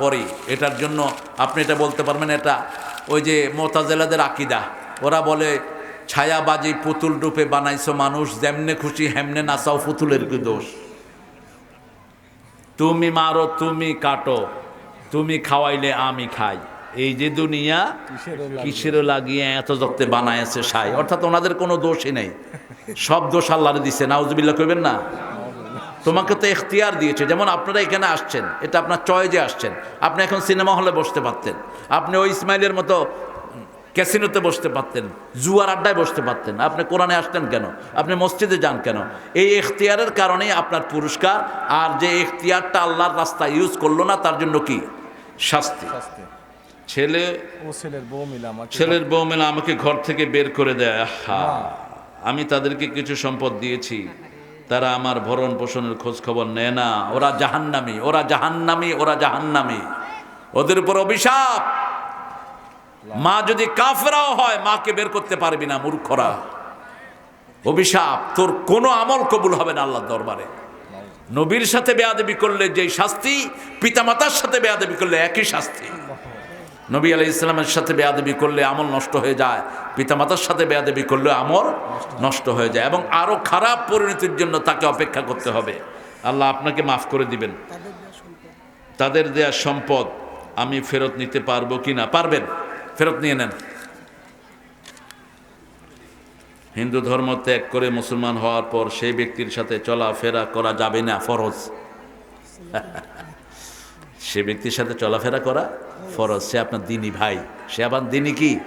পরে এটার জন্য আপনি এটা বলতে পারবেন এটা ওই যে মোতাজেলাদের আকিদা। ওরা বলে ছায়াবাজি পুতুল রূপে বানাইছো মানুষ যেমনে খুশি হেমনে নাচাও পুতুলের কি দোষ? তুমি মারো তুমি কাটো তুমি খাওয়াইলে আমি খাই। এই যে দুনিয়া কিসেরও লাগিয়ে। এত যত্নে বানাইছে সাই। অর্থাৎ ওনাদের কোনো দোষই নেই। সব দোষ আল্লাহরে দিছে নাউজুবিল্লাহ কইবেন না? তোমাকে তো এখতিয়ার দিয়েছে। যেমন আপনারা এখানে আসছেন এটা আপনার চয়েজে আসছেন। আপনি এখন সিনেমা হলে বসতে পারতেন। আপনি ওই ইসমাইলের মতো ক্যাসিনোতে বসতে পারতেন জুয়ার আড্ডায় বসতে পারতেন। আপনি কোরআনে আসতেন কেন? আপনি মসজিদে যান কেন? এই এখতিয়ারের কারণেই আপনার পুরস্কার আর যে এখতিয়ারটা আল্লাহর রাস্তা ইউজ করল না তার জন্য কি? শাস্তি। ছেলে ও ছেলের বউ মিলে আমাকে ছেলের বউ মেলা আমাকে ঘর থেকে বের করে দেয়। হা আমি তাদেরকে কিছু সম্পদ দিয়েছি। তারা আমার ভরণ পোষণের খোঁজ খবর নেয় না। ওরা জাহান্নামি ওরা জাহান্নামি ওরা জাহান্নামি। ওদের উপর অভিশাপ। মা যদি কাফরাও হয়, মাকে বের করতে পারবি না, মূর্খরা। অভিশাপ। তোর কোনো আমল কবুল হবে না আল্লাহর দরবারে। নবীর সাথে বেয়াদবি করলে যেই শাস্তি, পিতামাতার সাথে বেয়াদবি করলে একই শাস্তি। নবী আলাই ইসলামের সাথে বেয়াদবি করলে আমল নষ্ট হয়ে যায় পিতামাতার সাথে বেয়াদবি করলে আমল নষ্ট হয়ে যায় এবং আরও খারাপ পরিণতির জন্য তাকে অপেক্ষা করতে হবে। আল্লাহ আপনাকে মাফ করে দিবেন। তাদের দেয়া সম্পদ। আমি ফেরত নিতে পারব কি না? পারবেন? ফেরত নিয়ে নেন। হিন্দু ধর্ম ত্যাগ করে মুসলমান হওয়ার পর সেই ব্যক্তির সাথে চলাফেরা করা যাবে না ফরজ। সে ব্যক্তির সাথে চলাফেরা করা ফরজ। সে আপনার দিনী ভাই। সে আবার দিনী কি?